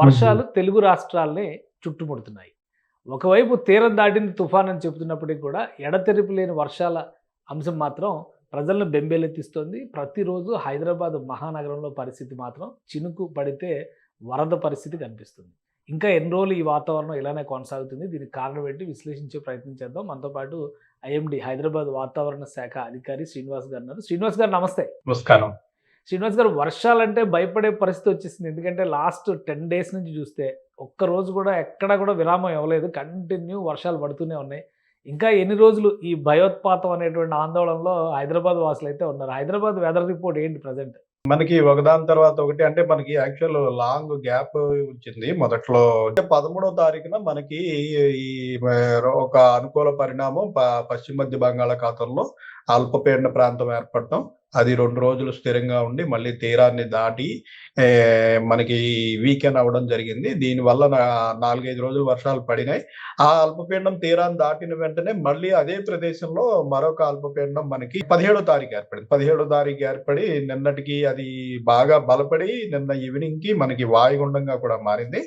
వర్షాలు తెలుగు రాష్ట్రాలనే చుట్టుముడుతున్నాయి. ఒకవైపు తీరం దాటింది తుఫాన్ అని చెబుతున్నప్పటికీ కూడా ఎడతెరిపి లేని వర్షాల అంశం మాత్రం ప్రజలను బెంబేలెత్తిస్తోంది. ప్రతిరోజు హైదరాబాద్ మహానగరంలో పరిస్థితి మాత్రం చినుకు పడితే వరద పరిస్థితి కనిపిస్తుంది. ఇంకా ఎన్ని రోజులు ఈ వాతావరణం ఇలానే కొనసాగుతుంది? దీనికి కారణం ఏంటి? విశ్లేషించే ప్రయత్నం చేద్దాం. మనతో పాటు ఐఎండి హైదరాబాద్ వాతావరణ శాఖ అధికారి శ్రీనివాస్ గారు ఉన్నారు. శ్రీనివాస్ గారు నమస్తే. నమస్కారం. శ్రీనివాస్ గారు వర్షాలంటే భయపడే పరిస్థితి వచ్చేసింది. ఎందుకంటే లాస్ట్ టెన్ డేస్ నుంచి చూస్తే ఒక్క రోజు కూడా ఎక్కడ కూడా విరామం ఇవ్వలేదు. కంటిన్యూ వర్షాలు పడుతూనే ఉన్నాయి. ఇంకా ఎన్ని రోజులు ఈ భయోత్పాతం అనేటువంటి ఆందోళనలో హైదరాబాద్ వాసులు అయితే ఉన్నారు. హైదరాబాద్ వెదర్ రిపోర్ట్ ఏంటి ప్రజెంట్? మనకి ఒకదాని తర్వాత ఒకటి అంటే మనకి యాక్చువల్ లాంగ్ గ్యాప్ వచ్చింది మొదట్లో. అంటే పదమూడవ తారీఖున మనకి ఈ ఒక అనుకూల పరిణామం పశ్చిమ మధ్య బంగాళాఖాతంలో అల్పపీడన ప్రాంతం ఏర్పడటం అది రెండు రోజులు స్థిరంగా ఉండి మళ్ళీ తీరాన్ని దాటి మనకి వీకెండ్ అవ్వడం జరిగింది. దీనివల్ల నా- నాలుగైదు రోజులు వర్షాలు పడినాయి. ఆ అల్పపీండం తీరాన్ని దాటిన వెంటనే మళ్ళీ అదే ప్రదేశంలో మరొక అల్పపీండం మనకి పదిహేడో తారీఖు ఏర్పడింది. పదిహేడో తారీఖు ఏర్పడి నిన్నటికి అది బాగా బలపడి నిన్న ఈవినింగ్కి మనకి వాయుగుండంగా కూడా మారింది.